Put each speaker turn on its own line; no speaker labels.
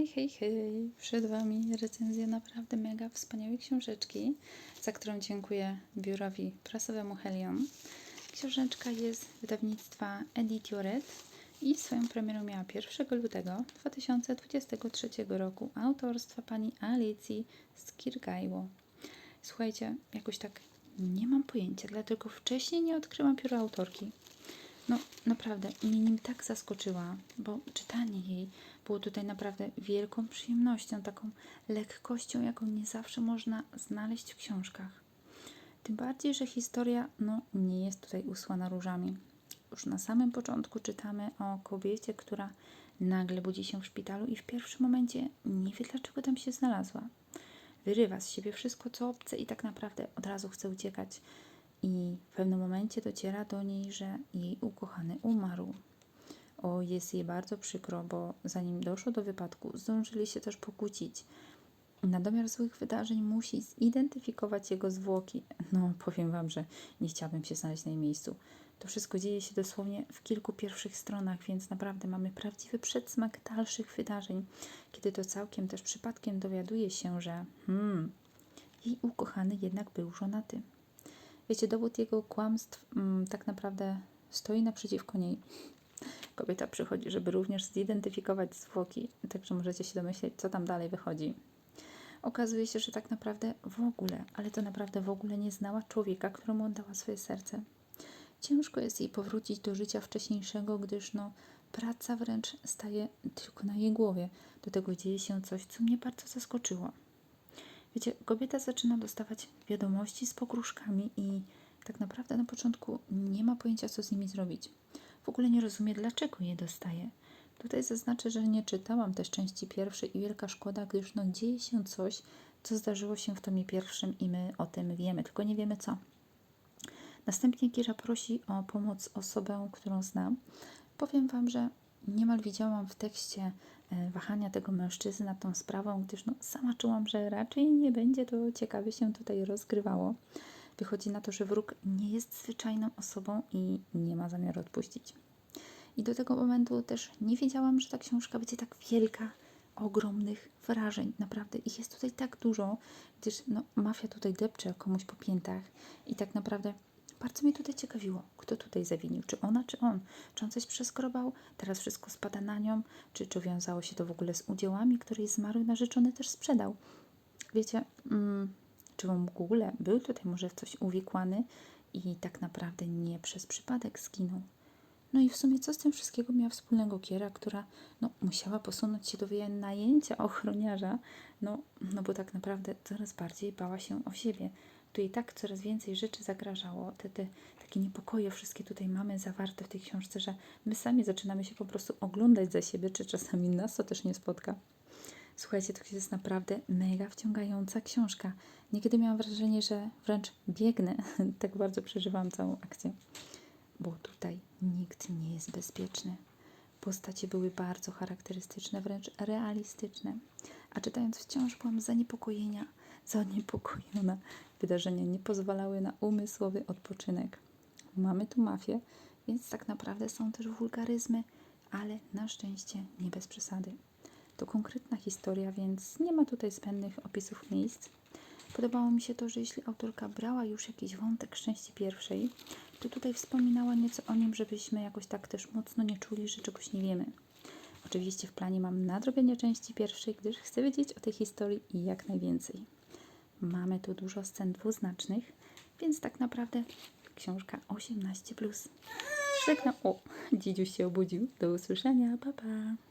Hej, hej, hej! Przed Wami recenzja naprawdę mega wspaniałej książeczki, za którą dziękuję biurowi prasowemu Helion. Książeczka jest wydawnictwa Editioret i swoją premierę miała 1 lutego 2023 roku autorstwa pani Alicji Skirgajło. Słuchajcie, jakoś tak nie mam pojęcia, dlatego wcześniej nie odkryłam pióra autorki. No, naprawdę, mnie nim tak zaskoczyła, bo czytanie jej było tutaj naprawdę wielką przyjemnością, taką lekkością, jaką nie zawsze można znaleźć w książkach. Tym bardziej, że historia no, nie jest tutaj usłana różami. Już na samym początku czytamy o kobiecie, która nagle budzi się w szpitalu i w pierwszym momencie nie wie, dlaczego tam się znalazła. Wyrywa z siebie wszystko, co obce i tak naprawdę od razu chce uciekać i w pewnym momencie dociera do niej, że jej ukochany umarł. O, jest jej bardzo przykro, bo zanim doszło do wypadku, zdążyli się też pokłócić. Na domiar złych wydarzeń musi zidentyfikować jego zwłoki. No, powiem Wam, że nie chciałabym się znaleźć na jej miejscu. To wszystko dzieje się dosłownie w kilku pierwszych stronach, więc naprawdę mamy prawdziwy przedsmak dalszych wydarzeń, kiedy to całkiem też przypadkiem dowiaduje się, że hmm, jej ukochany jednak był żonaty. Wiecie, dowód jego kłamstw mm, tak naprawdę stoi naprzeciwko niej. Kobieta przychodzi, żeby również zidentyfikować zwłoki, także możecie się domyśleć, co tam dalej wychodzi. Okazuje się, że tak naprawdę w ogóle, ale to naprawdę w ogóle nie znała człowieka, któremu oddała swoje serce. Ciężko jest jej powrócić do życia wcześniejszego, gdyż no, praca wręcz staje tylko na jej głowie. Do tego dzieje się coś, co mnie bardzo zaskoczyło. Wiecie, kobieta zaczyna dostawać wiadomości z pogróżkami i tak naprawdę na początku nie ma pojęcia, co z nimi zrobić. Ogóle nie rozumie, dlaczego je dostaje. Tutaj zaznaczę, że nie czytałam też części pierwszej i wielka szkoda, gdyż no dzieje się coś, co zdarzyło się w tomie pierwszym i my o tym wiemy, tylko nie wiemy co. Następnie Kira prosi o pomoc osobę, którą znam. Powiem Wam, że niemal widziałam w tekście e, wahania tego mężczyzny nad tą sprawą, gdyż no, sama czułam, że raczej nie będzie to ciekawie się tutaj rozgrywało. Wychodzi na to, że wróg nie jest zwyczajną osobą i nie ma zamiaru odpuścić. I do tego momentu też nie wiedziałam, że ta książka będzie tak wielka, ogromnych wrażeń. Naprawdę ich jest tutaj tak dużo, gdyż no, mafia tutaj depcze komuś po piętach i tak naprawdę bardzo mnie tutaj ciekawiło, kto tutaj zawinił, czy ona, czy on, czy on coś przeskrobał, teraz wszystko spada na nią, czy, czy wiązało się to w ogóle z udziałami, które zmarły narzeczony też sprzedał. Wiecie, mm, czy w ogóle był tutaj może w coś uwikłany i tak naprawdę nie przez przypadek zginął. No i w sumie co z tym wszystkiego miała wspólnego Kiera, która no, musiała posunąć się do wynajęcia ochroniarza, no, no bo tak naprawdę coraz bardziej bała się o siebie. Tu i tak coraz więcej rzeczy zagrażało. Te, te takie niepokoje wszystkie tutaj mamy zawarte w tej książce, że my sami zaczynamy się po prostu oglądać za siebie, czy czasami nas to też nie spotka. Słuchajcie, to jest naprawdę mega wciągająca książka. Niekiedy miałam wrażenie, że wręcz biegnę, tak bardzo przeżywam całą akcję. Bo tutaj nikt nie jest bezpieczny. Postacie były bardzo charakterystyczne, wręcz realistyczne. A czytając wciąż byłam zaniepokojenia, zaniepokojona. Wydarzenia nie pozwalały na umysłowy odpoczynek. Mamy tu mafię, więc tak naprawdę są też wulgaryzmy, ale na szczęście nie bez przesady. To konkretna historia, więc nie ma tutaj zbędnych opisów miejsc. Podobało mi się to, że jeśli autorka brała już jakiś wątek części pierwszej, to tutaj wspominała nieco o nim, żebyśmy jakoś tak też mocno nie czuli, że czegoś nie wiemy. Oczywiście w planie mam nadrobienie części pierwszej, gdyż chcę wiedzieć o tej historii jak najwięcej. Mamy tu dużo scen dwuznacznych, więc tak naprawdę książka 18+. Żegnam. O, dzidziuś się obudził. Do usłyszenia. Pa, pa.